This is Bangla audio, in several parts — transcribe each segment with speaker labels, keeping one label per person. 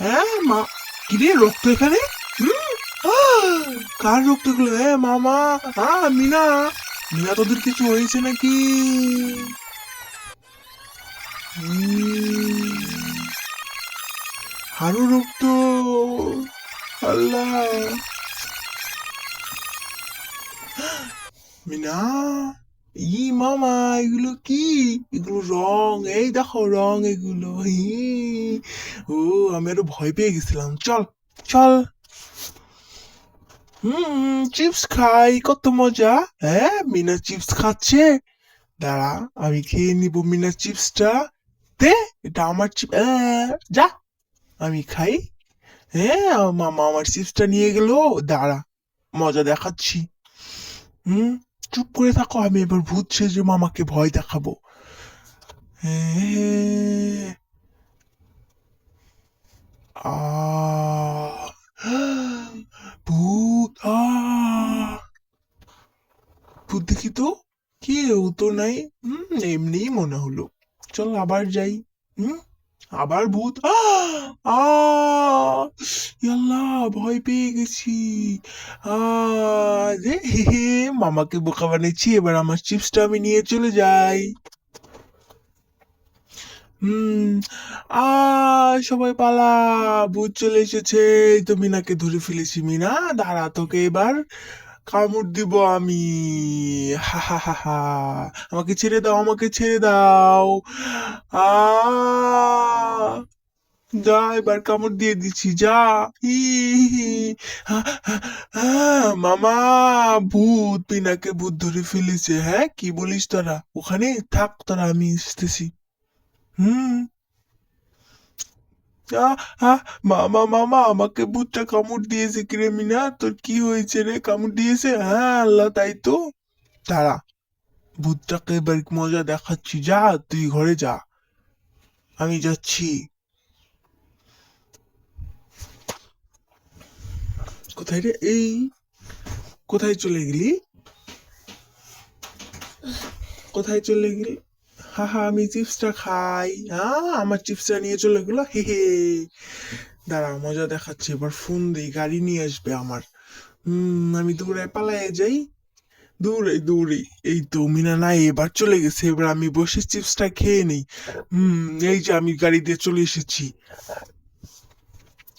Speaker 1: হ্যাঁ মা। কিরে রক্ত এখানে? কার রক্ত এগুলো? হ্যাঁ মামা। হ্যাঁ মিনা। মিনা, তোদের কিছু হয়েছে নাকি? হুম। আরও রক্ত। আল্লাহ। মিনা। ই মামা এগুলো কি এগুলো রং এই দেখো রং এগুলো ও আমি আরও ভয় পেয়ে গেছিলাম চল চল হুম চিপস খাই কত মজা হ্যাঁ মিনা চিপস খাচ্ছে দাঁড়া আমি খেয়ে নিব মিনা চিপসটা দে এটা আমার চিপ যা আমি খাই হ্যাঁ মামা আমার চিপসটা নিয়ে গেল দাঁড়া মজা দেখাচ্ছি হুম চুপ করে থাকো, আমি এবার ভূত সেজে মামাকে ভয় দেখাবো। ভূত ভূত দেখি তো কেউ তো নাই, হুম, এমনিই মনে হলো। চল আবার যাই, হুম। আবার ভূত? ভয় পেয়ে গেছি। রে, হে হে, মামাকে বোকা বানিয়েছি, এবার আমার চিপসটা আমি নিয়ে চলে যাই। আ সবাই পালা, ভূত চলে এসেছে। তো মিনাকে ধরে ফেলেছি, মিনা। দাঁড়া, তোকে এবার কামড় দিব আমি। আমাকে ছেড়ে দাও, আমাকে ছেড়ে দাও। আ। যা, এবার কামড় দিয়ে দিচ্ছি, যা। মামা, ভূত, পিনাকে ভূত ধরে ফেলেছে হ্যাঁ? কি বলিস তোরা? ওখানে থাক, তোরা, আমি আসতেছি। হুম। মামা মামা, আমাকে ভূতটা কামড় দিয়েছে কিরে মিনা তোর কি হয়েছে রে? কামড় দিয়েছে? হ্যাঁ আল্লাহ, তাই তো। দাঁড়া ভূতটাকে এবার মজা দেখাচ্ছি। যা, তুই ঘরে যা। আমি যাচ্ছি। কোথায় রে? এই, কোথায় চলে গেলি? কোথায় চলে গেলি? হা হা আমি চিপসটা খাই। হ্যাঁ আমার চিপসটা নিয়ে চলে গেলো, হে হে। দাঁড়া, মজা দেখাচ্ছে, এবার ফোন দিই গাড়ি নিয়ে আসবে আমার। হুম আমি দৌড়ায় পালায়ে যাই। দৌড়াই দৌড়াই এই তো মিনা নাই, এবার চলে গেছে, এবার আমি বসে চিপসটা খেয়ে নিই। হুম এই যে আমি গাড়ি দিয়ে চলে এসেছি।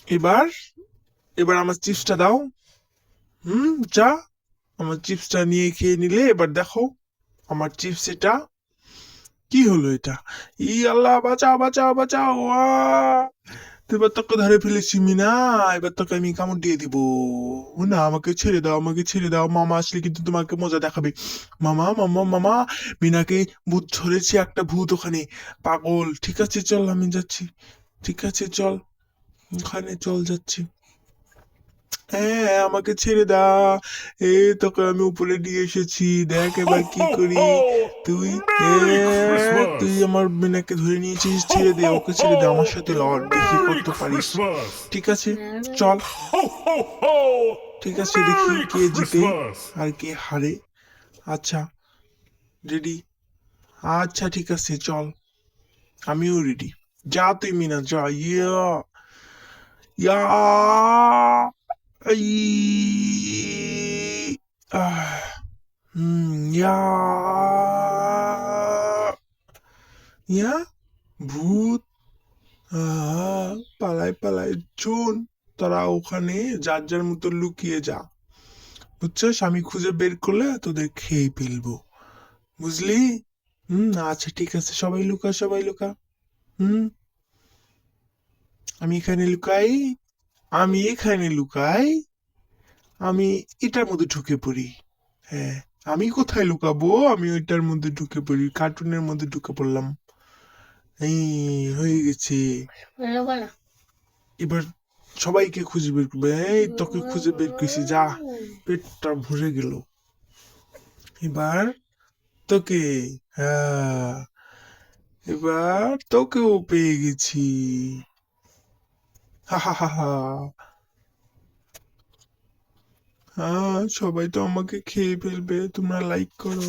Speaker 1: এবার এবার আমার চিপসটা দাও। হুম যা। আমার চিপসটা নিয়ে খেয়ে নিলে, এবার দেখো, আমার চিপস এটা কি হলো এটা? ই আল্লাহ, বাঁচাও বাঁচাও বাঁচাও! এবার তোকে ধরে ফেলেছি মিনা, এবার তোকে আমি কামড় দিয়ে দিব। না, আমাকে ছেড়ে দাও, আমাকে ছেড়ে দাও। মামা আসলে কিন্তু তোমাকে মজা দেখাবে। মামা মামা মামা, মিনাকে ভূত ধরেছে একটা ভূত ওখানে। পাগল। ঠিক আছে, চল, আমি যাচ্ছি। ঠিক আছে, চল। ওখানে চল যাচ্ছি। হ্যাঁ আমাকে ছেড়ে দাও এ তোকে আমি উপরে নিয়ে এসেছি। দেখ এবার কি করি। তুই তুই আমার মিনাকে ধরে নিয়েছিস ছেড়ে দে ওকে ছেড়ে দে আমার সাথে লড় দেখি করতে পারিস। ঠিক আছে চল। ঠিক আছে দেখি কে জিতে আর কে হারে। আচ্ছা রেডি আচ্ছা ঠিক আছে চল। আমিও রেডি যা তুই মিনা যা ইয়া ইয়া আহ হুম ইয়া। ইয়া? ভূত। আহ, পালায় পালায় তারা ওখানে যার যার মতো লুকিয়ে যা। বুঝছিস? আমি খুঁজে বের করলে তোদের খেয়ে ফেলব। বুঝলি? হুম আচ্ছা ঠিক আছে সবাই লুকা সবাই লুকা হুম। আমি এখানে লুকাই আমি এখানে লুকাই আমি এটার মধ্যে ঢুকে পড়ি। হ্যাঁ আমি কোথায় লুকাবো? আমি ওইটার মধ্যে ঢুকে পড়ি কার্টুনের মধ্যে ঢুকে পড়লাম। এই হয়ে গেছে। এবার সবাইকে খুঁজে বের করবে। এই তোকে খুঁজে বের করছি যা। পেটটা ভরে গেল। এবার তোকে হ্যাঁ এবার তোকেও পেয়ে গেছি। হা হা হা হা। হ্যাঁ সবাই তো আমাকে খেয়ে ফেলবে। তোমরা লাইক করো।